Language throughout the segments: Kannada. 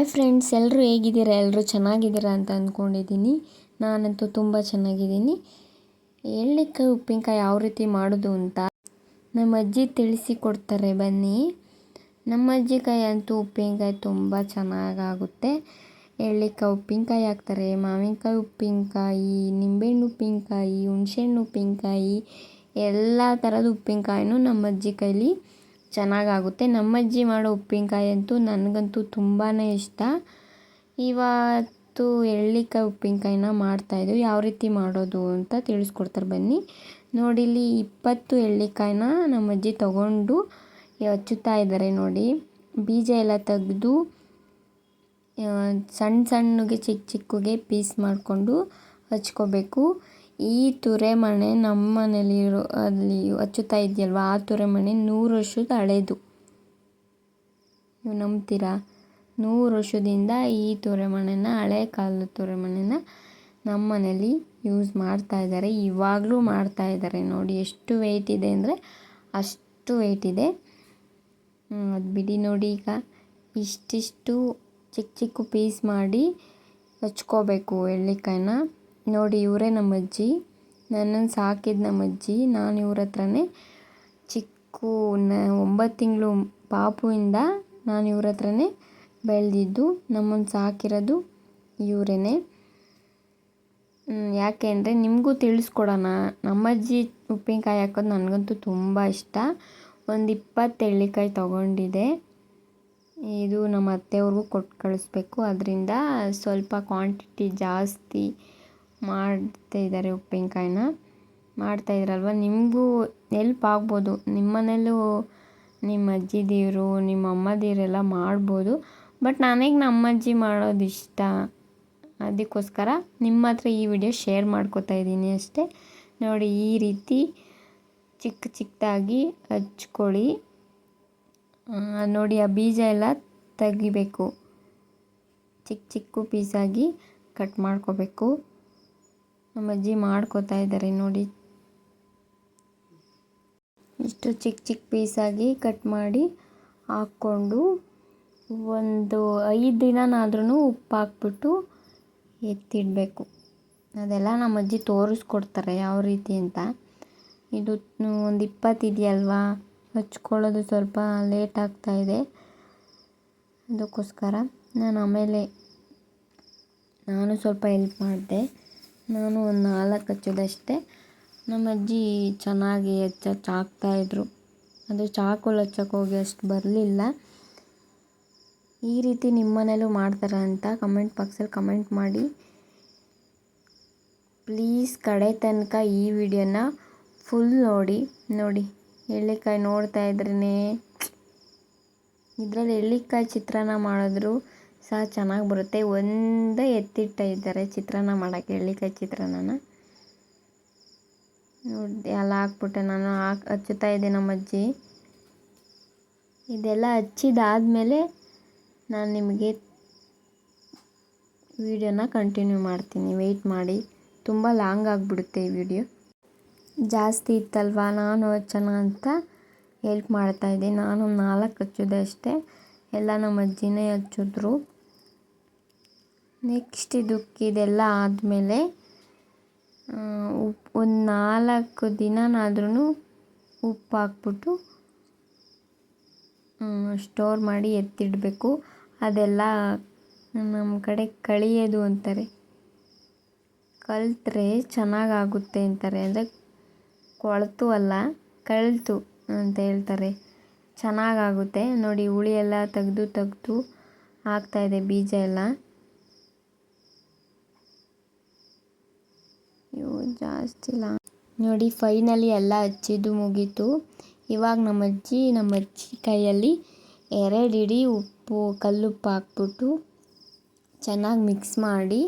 ಹಾಯ್ ಫ್ರೆಂಡ್ಸ್ ಎಲ್ಲರೂ ಹೇಗಿದ್ದೀರಾ? ಎಲ್ಲರೂ ಚೆನ್ನಾಗಿದ್ದೀರಾ ಅಂತ ಅಂದ್ಕೊಂಡಿದ್ದೀನಿ. ನಾನಂತೂ ತುಂಬ ಚೆನ್ನಾಗಿದ್ದೀನಿ. ಎಳ್ಳಿಕಾಯಿ, ಉಪ್ಪಿನಕಾಯಿ ಯಾವ ರೀತಿ ಮಾಡೋದು ಅಂತ ನಮ್ಮ ಅಜ್ಜಿ ತಿಳಿಸಿ ಕೊಡ್ತಾರೆ ಬನ್ನಿ. ನಮ್ಮ ಅಜ್ಜಿ ಕಾಯಿ ಅಂತೂ ಉಪ್ಪಿನಕಾಯಿ ತುಂಬ ಚೆನ್ನಾಗಾಗುತ್ತೆ. ಎಳ್ಳಿಕಾಯಿ, ಉಪ್ಪಿನಕಾಯಿ ಹಾಕ್ತಾರೆ. ಮಾವಿನಕಾಯಿ, ಉಪ್ಪಿನಕಾಯಿ, ನಿಂಬೆಹಣ್ಣು ಉಪ್ಪಿನಕಾಯಿ, ಹುಣಸೆಹಣ್ಣು ಉಪ್ಪಿನಕಾಯಿ, ಎಲ್ಲ ಥರದ ಉಪ್ಪಿನಕಾಯಿನೂ ನಮ್ಮ ಅಜ್ಜಿ ಕೈಲಿ ಚೆನ್ನಾಗಾಗುತ್ತೆ. ನಮ್ಮಜ್ಜಿ ಮಾಡೋ ಉಪ್ಪಿನಕಾಯಿ ಅಂತೂ ನನಗಂತೂ ತುಂಬಾ ಇಷ್ಟ. ಇವತ್ತು ಎಳ್ಳಿಕಾಯಿ ಉಪ್ಪಿನಕಾಯಿನ ಮಾಡ್ತಾಯಿದ್ದೆವು ಯಾವ ರೀತಿ ಮಾಡೋದು ಅಂತ ತಿಳಿಸ್ಕೊಡ್ತಾರೆ ಬನ್ನಿ. ನೋಡಿ, ಇಲ್ಲಿ ಇಪ್ಪತ್ತು ಎಳ್ಳಿಕಾಯಿನ ನಮ್ಮ ಅಜ್ಜಿ ತಗೊಂಡು ಹಚ್ಚುತ್ತಾ ಇದ್ದಾರೆ ನೋಡಿ. ಬೀಜ ಎಲ್ಲ ತೆಗೆದು ಸಣ್ಣ ಸಣ್ಣಗೆ ಚಿಕ್ಕ ಚಿಕ್ಕಗೆ ಪೀಸ್ ಮಾಡಿಕೊಂಡು ಹಚ್ಕೋಬೇಕು. ಈ ತುರೆಮಣೆ ನಮ್ಮ ಮನೆಯಲ್ಲಿರೋ ಅಲ್ಲಿ ಹಚ್ಚುತ್ತಾ ಇದೆಯಲ್ವ ಆ ತುರೆಮಣೆ ನೂರು ವರ್ಷದ ಹಳೇದು. ನೀವು ನಂಬ್ತೀರಾ? ನೂರು ವರ್ಷದಿಂದ ಈ ತುರೆಮಣೆನ, ಹಳೆ ಕಾಲದ ತುರೆಮಣೆನ ನಮ್ಮ ಮನೇಲಿ ಯೂಸ್ ಮಾಡ್ತಾ ಇದ್ದಾರೆ. ಇವಾಗಲೂ ಮಾಡ್ತಾ ಇದ್ದಾರೆ. ನೋಡಿ, ಎಷ್ಟು ವೆಯ್ಟ್ ಇದೆ ಅಂದರೆ ಅಷ್ಟು ವೆಯ್ಟ್ ಇದೆ. ಅದು ಬಿಡಿ ನೋಡಿ ಈಗ. ಇಷ್ಟಿಷ್ಟು ಚಿಕ್ಕ ಚಿಕ್ಕ ಪೀಸ್ ಮಾಡಿ ಹಚ್ಕೋಬೇಕು, ಎಳ್ಳಿಕಾಯಿನ. ನೋಡಿ, ಇವರೇ ನಮ್ಮಜ್ಜಿ. ನನ್ನನ್ನು ಸಾಕಿದ ನಮ್ಮಜ್ಜಿ. ನಾನು ಇವ್ರ ಹತ್ರನೇ ಚಿಕ್ಕ ಒಂಬತ್ತು ತಿಂಗಳು ಪಾಪುವಿಂದ ನಾನು ಇವ್ರ ಹತ್ರನೇ ಬೆಳೆದಿದ್ದು ನಮ್ಮನ್ನು ಸಾಕಿರೋದು ಇವರೇನೆ. ಯಾಕೆ ಅಂದರೆ ನಿಮಗೂ ತಿಳಿಸ್ಕೊಡೋಣ. ನಮ್ಮಜ್ಜಿ ಉಪ್ಪಿನಕಾಯಿ ಹಾಕೋದು ನನಗಂತೂ ತುಂಬ ಇಷ್ಟ. ಒಂದು ಇಪ್ಪತ್ತು ಎಳ್ಳಿಕಾಯಿ ತೊಗೊಂಡಿದೆ. ಇದು ನಮ್ಮ ಅತ್ತೆಯವ್ರಿಗೂ ಕೊಟ್ಟು ಕಳಿಸ್ಬೇಕು. ಅದರಿಂದ ಸ್ವಲ್ಪ ಕ್ವಾಂಟಿಟಿ ಜಾಸ್ತಿ ಮಾಡ್ತಾಯಿದ್ದಾರೆ ಉಪ್ಪಿನಕಾಯಿನ. ಮಾಡ್ತಾಯಿದ್ರಲ್ವ ನಿಮಗೂ ಎಲ್ಪ್ ಆಗ್ಬೋದು. ನಿಮ್ಮ ಮನೇಲೂ ನಿಮ್ಮ ಅಜ್ಜಿದೀರು ನಿಮ್ಮ ಅಮ್ಮದಿರೆಲ್ಲ ಮಾಡ್ಬೋದು. ಬಟ್ ನನಗೆ ನಮ್ಮ ಅಜ್ಜಿ ಮಾಡೋದು ಇಷ್ಟ. ಅದಕ್ಕೋಸ್ಕರ ನಿಮ್ಮ ಹತ್ರ ಈ ವಿಡಿಯೋ ಶೇರ್ ಮಾಡ್ಕೋತಾ ಇದ್ದೀನಿ ಅಷ್ಟೇ. ನೋಡಿ, ಈ ರೀತಿ ಚಿಕ್ಕ ಚಿಕ್ಕದಾಗಿ ಹಚ್ಕೊಳ್ಳಿ. ನೋಡಿ, ಆ ಬೀಜ ಎಲ್ಲ ತೆಗಿಬೇಕು. ಚಿಕ್ಕ ಚಿಕ್ಕ ಪೀಸಾಗಿ ಕಟ್ ಮಾಡ್ಕೋಬೇಕು. ನಮ್ಮ ಅಜ್ಜಿ ಮಾಡ್ಕೋತಾ ಇದ್ದಾರೆ ನೋಡಿ. ಇಷ್ಟು ಚಿಕ್ಕ ಚಿಕ್ಕ ಪೀಸಾಗಿ ಕಟ್ ಮಾಡಿ ಹಾಕ್ಕೊಂಡು ಒಂದು ಐದು ದಿನನಾದ್ರೂ ಉಪ್ಪು ಹಾಕ್ಬಿಟ್ಟು ಎತ್ತಿಡಬೇಕು. ಅದೆಲ್ಲ ನಮ್ಮ ಅಜ್ಜಿ ತೋರಿಸ್ಕೊಡ್ತಾರೆ ಯಾವ ರೀತಿ ಅಂತ. ಇದು ಒಂದು ಇಪ್ಪತ್ತು ಇದೆಯಲ್ವಾ? ಹಚ್ಕೊಳ್ಳೋದು ಸ್ವಲ್ಪ ಲೇಟ್ ಆಗ್ತಾಯಿದೆ ಅದಕ್ಕೋಸ್ಕರ ನಾನು ಆಮೇಲೆ ನಾನು ಸ್ವಲ್ಪ ಹೆಲ್ಪ್ ಮಾಡಿದೆ. ನಾನು ಒಂದು ನಾಲ್ಕು ಹಚ್ಚೋದಷ್ಟೇ. ನಮ್ಮ ಅಜ್ಜಿ ಚೆನ್ನಾಗಿ ಹೆಚ್ಚು ಹಾಕ್ತಾಯಿದ್ರು ಅದು ಚಾಕುಲಿ ಹಚ್ಚಕ್ಕೆ ಹೋಗಿ ಅಷ್ಟು ಬರಲಿಲ್ಲ. ಈ ರೀತಿ ನಿಮ್ಮ ಮನೇಲೂ ಮಾಡ್ತಾರೆ ಅಂತ ಕಮೆಂಟ್ ಬಾಕ್ಸಲ್ಲಿ ಕಮೆಂಟ್ ಮಾಡಿ. ಪ್ಲೀಸ್ ಕಡೆ ತನಕ ಈ ವಿಡಿಯೋನ ಫುಲ್ ನೋಡಿ ನೋಡಿ. ಎಳ್ಳಿಕಾಯಿ ನೋಡ್ತಾ ಇದ್ರೇ ಇದರಲ್ಲಿ ಎಳ್ಳಿಕಾಯಿ ಚಿತ್ರಾನ್ನ ಮಾಡಿದ್ರು. ಸಹ ಚೆನ್ನಾಗಿ ಬರುತ್ತೆ. ಒಂದೇ ಎತ್ತಿಟ್ಟ ಇದ್ದಾರೆ ಚಿತ್ರಾನ್ನ ಮಾಡೋಕ್ಕೆ, ಎಳ್ಳಿಕಾಯಿ ಚಿತ್ರಾನ್ನನ ನೋಡಿ ಎಲ್ಲ ಹಾಕ್ಬಿಟ್ಟೆ ನಾನು. ಹಾಕಿ, ಹಚ್ಚುತ್ತಾ ಇದ್ದೆ ನಮ್ಮ ಅಜ್ಜಿ. ಇದೆಲ್ಲ ಹಚ್ಚಿದಾದಮೇಲೆ ನಾನು ನಿಮಗೆ ವಿಡಿಯೋನ ಕಂಟಿನ್ಯೂ ಮಾಡ್ತೀನಿ. ವೆಯ್ಟ್ ಮಾಡಿ. ತುಂಬ ಲಾಂಗ್ ಆಗಿಬಿಡುತ್ತೆ ಈ ವಿಡಿಯೋ. ಜಾಸ್ತಿ ಇತ್ತಲ್ವಾ? ನಾನು ಹಚ್ಚೋಣ ಅಂತ ಹೆಲ್ಪ್ ಮಾಡ್ತಾಯಿದ್ದೆ ನಾನು ನಾಲ್ಕು ಹಚ್ಚಿದೆ ಅಷ್ಟೇ. ಎಲ್ಲ ನಮ್ಮ ಅಜ್ಜಿನೇ ಹಚ್ಚಿದ್ರು. ನೆಕ್ಸ್ಟ್ ಇದಕ್ಕೆ ಇದೆಲ್ಲ ಆದಮೇಲೆ ಉಪ್ಪು ಒಂದು ನಾಲ್ಕು ದಿನನಾದ್ರೂ ಉಪ್ಪು ಹಾಕ್ಬಿಟ್ಟು ಸ್ಟೋರ್ ಮಾಡಿ ಎತ್ತಿಡಬೇಕು. ಅದೆಲ್ಲ ನಮ್ಮ ಕಡೆ ಕಳಿಯೋದು ಅಂತಾರೆ. ಕಲಿತ್ರೆ ಚೆನ್ನಾಗಾಗುತ್ತೆ ಅಂತಾರೆ. ಅಂದರೆ ಕೊಳತು ಅಲ್ಲ, ಕಳ್ತು ಅಂತ ಹೇಳ್ತಾರೆ. ಚೆನ್ನಾಗಾಗುತ್ತೆ. ನೋಡಿ, ಹುಳಿ ಎಲ್ಲ ತೆಗೆದು ತೆಗೆದು ಆಗ್ತಾಯಿದೆ ಬೀಜ ಎಲ್ಲ. ಜಾಸ್ತಿ ಲಾ. ನೋಡಿ ಫೈನಲಿ ಎಲ್ಲ ಹಚ್ಚಿದ್ದು ಮುಗೀತು. ಇವಾಗ ನಮ್ಮ ಅಜ್ಜಿ ನಮ್ಮ ಅಜ್ಜಿ ಕೈಯಲ್ಲಿ ಎರಡು ಇಡೀ ಉಪ್ಪು, ಕಲ್ಲುಪ್ಪು ಹಾಕ್ಬಿಟ್ಟು ಚೆನ್ನಾಗಿ ಮಿಕ್ಸ್ ಮಾಡಿ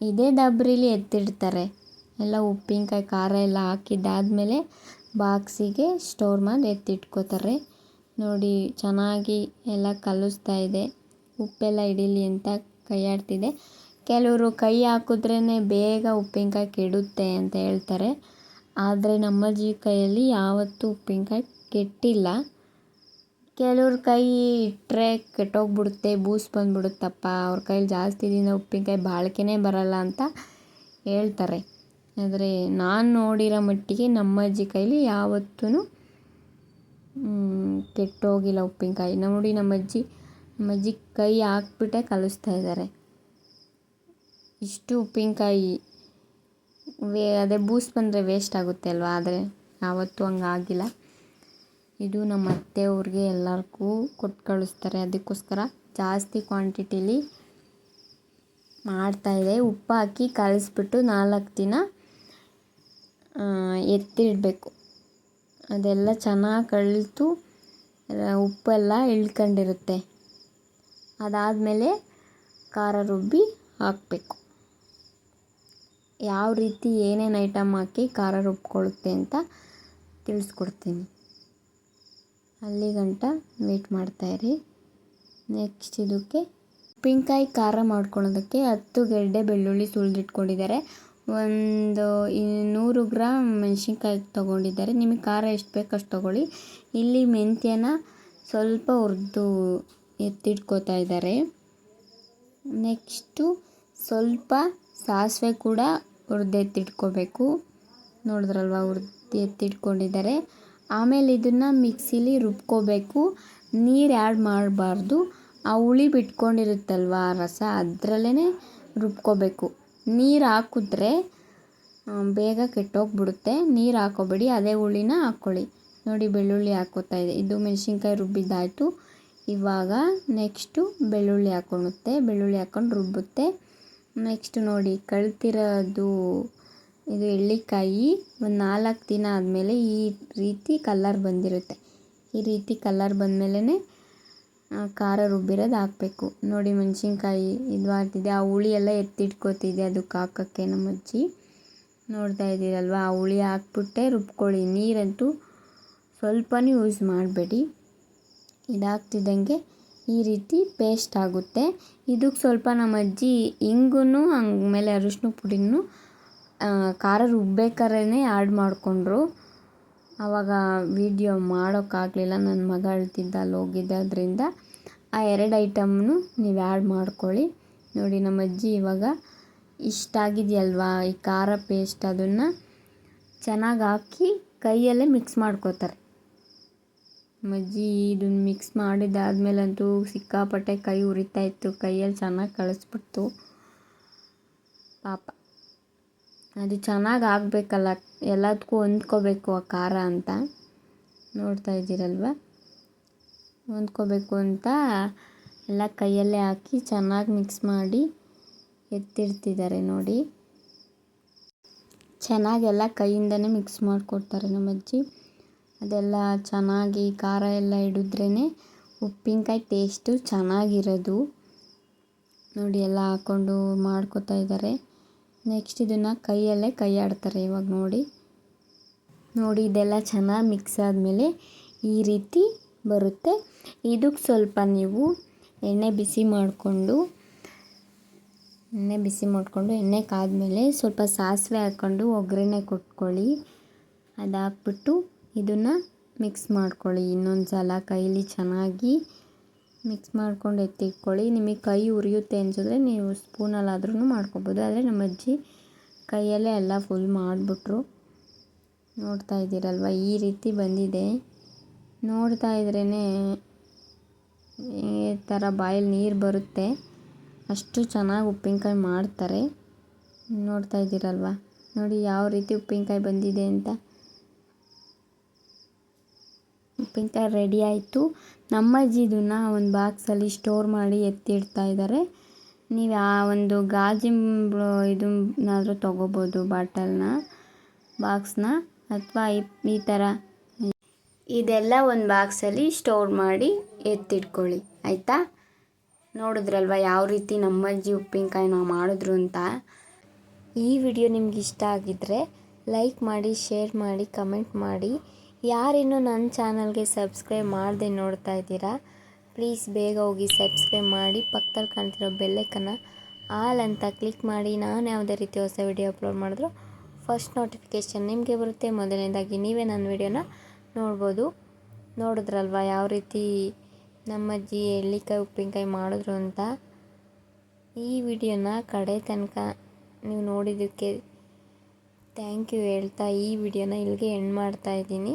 ಇದೇ ಡಬ್ರಿಲಿ ಎತ್ತಿಡ್ತಾರೆ. ಎಲ್ಲ ಉಪ್ಪಿನಕಾಯಿ, ಖಾರ ಎಲ್ಲ ಹಾಕಿದ್ದಾದಮೇಲೆ ಬಾಕ್ಸಿಗೆ ಸ್ಟೋರ್ ಮಾಡಿ ಎತ್ತಿಟ್ಕೋತಾರೆ. ನೋಡಿ, ಚೆನ್ನಾಗಿ ಎಲ್ಲ ಕಲಿಸ್ತಾ ಇದೆ. ಉಪ್ಪೆಲ್ಲ ಹಿಡೀಲಿ ಅಂತ ಕೈಯಾಡ್ತಿದೆ. ಕೆಲವರು ಕೈ ಹಾಕಿದ್ರೇ ಬೇಗ ಉಪ್ಪಿನಕಾಯಿ ಕೆಡುತ್ತೆ ಅಂತ ಹೇಳ್ತಾರೆ. ಆದರೆ ನಮ್ಮಜ್ಜಿ ಕೈಯಲ್ಲಿ ಯಾವತ್ತೂ ಉಪ್ಪಿನಕಾಯಿ ಕೆಟ್ಟಿಲ್ಲ. ಕೆಲವ್ರ ಕೈ ಇಟ್ಟರೆ ಕೆಟ್ಟೋಗ್ಬಿಡುತ್ತೆ ಬೂಸ್ ಬಂದ್ಬಿಡುತ್ತಪ್ಪ, ಅವ್ರ ಕೈಲಿ ಜಾಸ್ತಿ ದಿನ ಉಪ್ಪಿನಕಾಯಿ ಬಾಳಿಕೆನೇ ಬರಲ್ಲ ಅಂತ ಹೇಳ್ತಾರೆ. ಆದರೆ ನಾನು ನೋಡಿರೋ ಮಟ್ಟಿಗೆ ನಮ್ಮ ಅಜ್ಜಿ ಕೈಲಿ ಯಾವತ್ತೂ ಕೆಟ್ಟೋಗಿಲ್ಲ ಉಪ್ಪಿನಕಾಯಿ. ನೋಡಿ ನಮ್ಮ ಅಜ್ಜಿ ನಮ್ಮ ಅಜ್ಜಿ ಕೈ ಹಾಕ್ಬಿಟ್ಟೆ ಕಲಿಸ್ತಾ ಇದ್ದಾರೆ. ಇಷ್ಟು ಉಪ್ಪಿನಕಾಯಿ ವೇ, ಅದೇ ಬೂಸ್ ಬಂದರೆ ವೇಸ್ಟ್ ಆಗುತ್ತೆ ಅಲ್ವಾ? ಆದರೆ ಯಾವತ್ತೂ ಹಂಗಾಗಿಲ್ಲ ಇದು ನಮ್ಮ ಅತ್ತೆಯವ್ರಿಗೆ ಎಲ್ಲರಿಗೂ ಕೊಟ್ಟು ಕಳಿಸ್ತಾರೆ. ಅದಕ್ಕೋಸ್ಕರ ಜಾಸ್ತಿ ಕ್ವಾಂಟಿಟೀಲಿ ಮಾಡ್ತಾಯಿದೆ ಉಪ್ಪು ಹಾಕಿ ಕಲಿಸ್ಬಿಟ್ಟು ನಾಲ್ಕು ದಿನ ಎತ್ತಿಡಬೇಕು. ಅದೆಲ್ಲ ಚೆನ್ನಾಗಿ ಕಳಿತು ಉಪ್ಪೆಲ್ಲ ಇಳ್ಕೊಂಡಿರುತ್ತೆ. ಅದಾದಮೇಲೆ ಖಾರ ರುಬ್ಬಿ ಹಾಕಬೇಕು. ಯಾವ ರೀತಿ ಏನೇನು ಐಟಮ್ ಹಾಕಿ ಖಾರ ರುಬ್ಕೊಳ್ಳುತ್ತೆ ಅಂತ ತಿಳಿಸ್ಕೊಡ್ತೀನಿ. ಅಲ್ಲಿ ಗಂಟ ಮಾಡ್ತಾ ಮಾಡ್ತಾಯಿರಿ ನೆಕ್ಸ್ಟ್ ಇದಕ್ಕೆ ಉಪ್ಪಿನಕಾಯಿ ಖಾರ ಮಾಡ್ಕೊಳ್ಳೋದಕ್ಕೆ ಹತ್ತು ಗೆಡ್ಡೆ ಬೆಳ್ಳುಳ್ಳಿ ಸುಲಿದಿಟ್ಕೊಂಡಿದ್ದಾರೆ ಒಂದು ನೂರು ಗ್ರಾಮ್ ಮೆಣಸಿನ್ಕಾಯಿ ತೊಗೊಂಡಿದ್ದಾರೆ. ನಿಮಗೆ ಖಾರ ಎಷ್ಟು ಬೇಕು ಅಷ್ಟು ತೊಗೊಳ್ಳಿ. ಇಲ್ಲಿ ಮೆಂತ್ಯನ ಸ್ವಲ್ಪ ಹುರಿದು ಎತ್ತಿಟ್ಕೋತಾ ಇದ್ದಾರೆ. ನೆಕ್ಸ್ಟು ಸ್ವಲ್ಪ ಸಾಸಿವೆ ಕೂಡ ಹುರ್ದೆತ್ತಿಟ್ಕೋಬೇಕು ನೋಡಿದ್ರಲ್ವ? ಹುರಿದು ಎತ್ತಿಟ್ಕೊಂಡಿದ್ದಾರೆ. ಆಮೇಲೆ ಇದನ್ನು ಮಿಕ್ಸಿಲಿ ರುಬ್ಕೋಬೇಕು. ನೀರು ಆ್ಯಡ್ ಮಾಡಬಾರ್ದು. ಆ ಹುಳಿ ಬಿಟ್ಕೊಂಡಿರುತ್ತಲ್ವ ರಸ? ಅದರಲ್ಲೇ ರುಬ್ಕೋಬೇಕು. ನೀರು ಹಾಕಿದ್ರೆ ಬೇಗ ಕೆಟ್ಟೋಗ್ಬಿಡುತ್ತೆ. ನೀರು ಹಾಕೋಬೇಡಿ. ಅದೇ ಹುಳಿನ ಹಾಕ್ಕೊಳ್ಳಿ ನೋಡಿ, ಬೆಳ್ಳುಳ್ಳಿ ಹಾಕೋತಾ ಇದೆ. ಇದು ಮೆಣಸಿನ್ಕಾಯಿ ರುಬ್ಬಿದ್ದಾಯಿತು. ಇವಾಗ ನೆಕ್ಸ್ಟು ಬೆಳ್ಳುಳ್ಳಿ ಹಾಕೊಳ್ಳುತ್ತೆ. ಬೆಳ್ಳುಳ್ಳಿ ಹಾಕ್ಕೊಂಡು ರುಬ್ಬುತ್ತೆ. ನೆಕ್ಸ್ಟ್ ನೋಡಿ, ಕಳ್ತಿರೋದು ಇದು ಎಳ್ಳಿಕಾಯಿ. ಒಂದು ನಾಲ್ಕು ದಿನ ಆದಮೇಲೆ ಈ ರೀತಿ ಕಲ್ಲರ್ ಬಂದಿರುತ್ತೆ. ಈ ರೀತಿ ಕಲ್ಲರ್ ಬಂದಮೇಲೆ ಖಾರ ರುಬ್ಬಿರೋದು ಹಾಕಬೇಕು. ನೋಡಿ ಮೆಣಸಿನ್ಕಾಯಿ ಇದು ಆಗ್ತಿದೆ. ಆ ಹುಳಿ ಎಲ್ಲ ಎತ್ತಿಟ್ಕೋತಿದೆ ಅದಕ್ಕೆ ಹಾಕೋಕ್ಕೆ ನಮ್ಮ ಅಜ್ಜಿ. ನೋಡ್ತಾ ಇದ್ದೀರಲ್ವ? ಆ ಹುಳಿ ಹಾಕ್ಬಿಟ್ಟೆ ರುಬ್ಕೊಳ್ಳಿ. ನೀರಂತೂ ಸ್ವಲ್ಪನೂ ಯೂಸ್ ಮಾಡಬೇಡಿ. ಇದಾಗ್ತಿದ್ದಂಗೆ ಈ ರೀತಿ ಪೇಸ್ಟ್ ಆಗುತ್ತೆ. ಇದಕ್ಕೆ ಸ್ವಲ್ಪ ನಮ್ಮ ಅಜ್ಜಿ ಹಿಂಗೂ ಆಮೇಲೆ ಅರಿಶಿನ ಪುಡಿನೂ ಖಾರ ರುಬ್ಬೇಕಾರೇ ಆ್ಯಡ್ ಮಾಡಿಕೊಂಡ್ರು. ಆವಾಗ ವಿಡಿಯೋ ಮಾಡೋಕ್ಕಾಗಲಿಲ್ಲ. ನನ್ನ ಮಗ ಅಳ್ತಿದ್ದ ಅಲ್ಲಿ ಹೋಗಿದ್ದರಿಂದ ಆ ಎರಡು ಐಟಮ್ನು ನೀವು ಆ್ಯಡ್ ಮಾಡ್ಕೊಳ್ಳಿ. ನೋಡಿ ನಮ್ಮ ಅಜ್ಜಿ ಇವಾಗ ಇಷ್ಟಾಗಿದೆಯಲ್ವಾ ಈ ಖಾರ ಪೇಸ್ಟ್ ಅದನ್ನು? ಚೆನ್ನಾಗಿ ಹಾಕಿ ಕೈಯಲ್ಲೇ ಮಿಕ್ಸ್ ಮಾಡ್ಕೋತಾರೆ. ನಮ್ಮ ಅಜ್ಜಿ ಇದನ್ನು ಮಿಕ್ಸ್ ಮಾಡಿದ್ದಾದ್ಮೇಲಂತೂ ಸಿಕ್ಕಾಪಟ್ಟೆ ಕೈ ಉರಿತಾ ಇತ್ತು. ಕೈಯಲ್ಲಿ ಚೆನ್ನಾಗಿ ಕಳಿಸ್ಬಿಡ್ತು. ಪಾಪ. ಅದು ಚೆನ್ನಾಗಿ ಆಗಬೇಕಲ್ಲ. ಎಲ್ಲದಕ್ಕೂ ಹೊಂದ್ಕೋಬೇಕು ಆ ಖಾರ ಅಂತ. ನೋಡ್ತಾ ಇದ್ದೀರಲ್ವ? ಹೊಂದ್ಕೋಬೇಕು ಅಂತ ಎಲ್ಲ ಕೈಯಲ್ಲೇ ಹಾಕಿ ಚೆನ್ನಾಗಿ ಮಿಕ್ಸ್ ಮಾಡಿ ಎತ್ತಿಡ್ತಿದ್ದಾರೆ ನೋಡಿ. ಚೆನ್ನಾಗೆಲ್ಲ ಕೈಯಿಂದನೇ ಮಿಕ್ಸ್ ಮಾಡಿಕೊಡ್ತಾರೆ ನಮ್ಮ ಅಜ್ಜಿ. ಅದೆಲ್ಲ ಚೆನ್ನಾಗಿ ಖಾರ ಎಲ್ಲ ಹಿಡಿದ್ರೇ ಉಪ್ಪಿನಕಾಯಿ ಟೇಸ್ಟು ಚೆನ್ನಾಗಿರೋದು. ನೋಡಿ, ಎಲ್ಲ ಹಾಕ್ಕೊಂಡು ಮಾಡ್ಕೋತಾ ಇದ್ದಾರೆ ನೆಕ್ಸ್ಟ್ ಇದನ್ನು ಕೈಯಲ್ಲೇ ಕೈ ಆಡ್ತಾರೆ ಇವಾಗ ನೋಡಿ. ನೋಡಿ, ಇದೆಲ್ಲ ಚೆನ್ನಾಗಿ ಮಿಕ್ಸ್ ಆದಮೇಲೆ ಈ ರೀತಿ ಬರುತ್ತೆ. ಇದಕ್ಕೆ ಸ್ವಲ್ಪ ನೀವು ಎಣ್ಣೆ ಬಿಸಿ ಮಾಡಿಕೊಂಡು, ಎಣ್ಣೆ ಬಿಸಿ ಮಾಡಿಕೊಂಡು ಎಣ್ಣೆ ಕಾದ್ಮೇಲೆ ಸ್ವಲ್ಪ ಸಾಸಿವೆ ಹಾಕ್ಕೊಂಡು ಒಗ್ಗರಣೆ ಕೊಟ್ಕೊಳ್ಳಿ. ಅದಾಕ್ಬಿಟ್ಟು ಇದನ್ನು ಮಿಕ್ಸ್ ಮಾಡ್ಕೊಳ್ಳಿ. ಇನ್ನೊಂದು ಸಲ ಕೈಲಿ ಚೆನ್ನಾಗಿ ಮಿಕ್ಸ್ ಮಾಡ್ಕೊಂಡು ಎತ್ತಿಟ್ಕೊಳ್ಳಿ. ನಿಮಗೆ ಕೈ ಉರಿಯುತ್ತೆ ಅನ್ಸಿದ್ರೆ ನೀವು ಸ್ಪೂನಲ್ಲಾದ್ರೂ ಮಾಡ್ಕೊಬೋದು. ಆದರೆ ನಮ್ಮ ಅಜ್ಜಿ ಕೈಯಲ್ಲೇ ಎಲ್ಲ ಫುಲ್ ಮಾಡಿಬಿಟ್ರು. ನೋಡ್ತಾ ಇದ್ದೀರಲ್ವ? ಈ ರೀತಿ ಬಂದಿದೆ. ನೋಡ್ತಾ ಇದ್ರೇ ಈ ಥರ ಬಾಯಲ್ಲಿ ನೀರು ಬರುತ್ತೆ. ಅಷ್ಟು ಚೆನ್ನಾಗಿ ಉಪ್ಪಿನಕಾಯಿ ಮಾಡ್ತಾರೆ. ನೋಡ್ತಾ ಇದ್ದೀರಲ್ವ? ನೋಡಿ, ಯಾವ ರೀತಿ ಉಪ್ಪಿನಕಾಯಿ ಬಂದಿದೆ ಅಂತ. ಉಪ್ಪಿನಕಾಯಿ ರೆಡಿ ಆಯಿತು. ನಮ್ಮ ಅಜ್ಜಿ ಇದನ್ನು ಒಂದು ಬಾಕ್ಸಲ್ಲಿ ಸ್ಟೋರ್ ಮಾಡಿ ಎತ್ತಿಡ್ತಾ ಇದ್ದಾರೆ ನೀವು ಆ ಒಂದು ಗಾಜಿನ ಇದನ್ನಾದರೂ ತೊಗೋಬೋದು ಬಾಟಲ್ನ ಬಾಕ್ಸ್ನ ಅಥವಾ ಈ ಥರ ಇದೆಲ್ಲ ಒಂದು ಬಾಕ್ಸಲ್ಲಿ ಸ್ಟೋರ್ ಮಾಡಿ ಎತ್ತಿಟ್ಕೊಳ್ಳಿ, ಆಯಿತಾ? ನೋಡಿದ್ರಲ್ವ ಯಾವ ರೀತಿ ನಮ್ಮಜ್ಜಿ ಉಪ್ಪಿನಕಾಯಿ ನಾವು ಮಾಡಿದ್ರು ಅಂತ. ಈ ವಿಡಿಯೋ ನಿಮ್ಗೆ ಇಷ್ಟ ಆಗಿದ್ದರೆ ಲೈಕ್ ಮಾಡಿ ಶೇರ್ ಮಾಡಿ ಕಮೆಂಟ್ ಮಾಡಿ. ಯಾರಿನ್ನೂ ನನ್ನ ಚಾನಲ್ಗೆ ಸಬ್ಸ್ಕ್ರೈಬ್ ಮಾಡದೆ ನೋಡ್ತಾ ಇದ್ದೀರಾ, ಪ್ಲೀಸ್ ಬೇಗ ಹೋಗಿ ಸಬ್ಸ್ಕ್ರೈಬ್ ಮಾಡಿ, ಪಕ್ಕದಲ್ಲಿ ಕಾಣ್ತಿರೋ ಬೆಲ್ಲೈಕನ್ನು ಆಲ್ ಅಂತ ಕ್ಲಿಕ್ ಮಾಡಿ. ನಾನು ಯಾವುದೇ ರೀತಿ ಹೊಸ ವಿಡಿಯೋ ಅಪ್ಲೋಡ್ ಮಾಡಿದ್ರು ಫಸ್ಟ್ ನೋಟಿಫಿಕೇಷನ್ ನಿಮಗೆ ಬರುತ್ತೆ. ಮೊದಲನೇದಾಗಿ ನೀವೇ ನನ್ನ ವಿಡಿಯೋನ ನೋಡ್ಬೋದು. ನೋಡಿದ್ರಲ್ವ ಯಾವ ರೀತಿ ನಮ್ಮಜ್ಜಿ ಎಳ್ಳಿಕಾಯಿ, ಉಪ್ಪಿನಕಾಯಿ ಮಾಡಿದ್ರು ಅಂತ? ಈ ವಿಡಿಯೋನ ಕಡೆ ತನಕ ನೀವು ನೋಡಿದ್ದಕ್ಕೆ ಥ್ಯಾಂಕ್ ಯು ಹೇಳ್ತಾ ಈ ವಿಡಿಯೋನ ಇಲ್ಲಿಗೆ ಎಂಡ್ ಮಾಡ್ತಾ ಇದ್ದೀನಿ.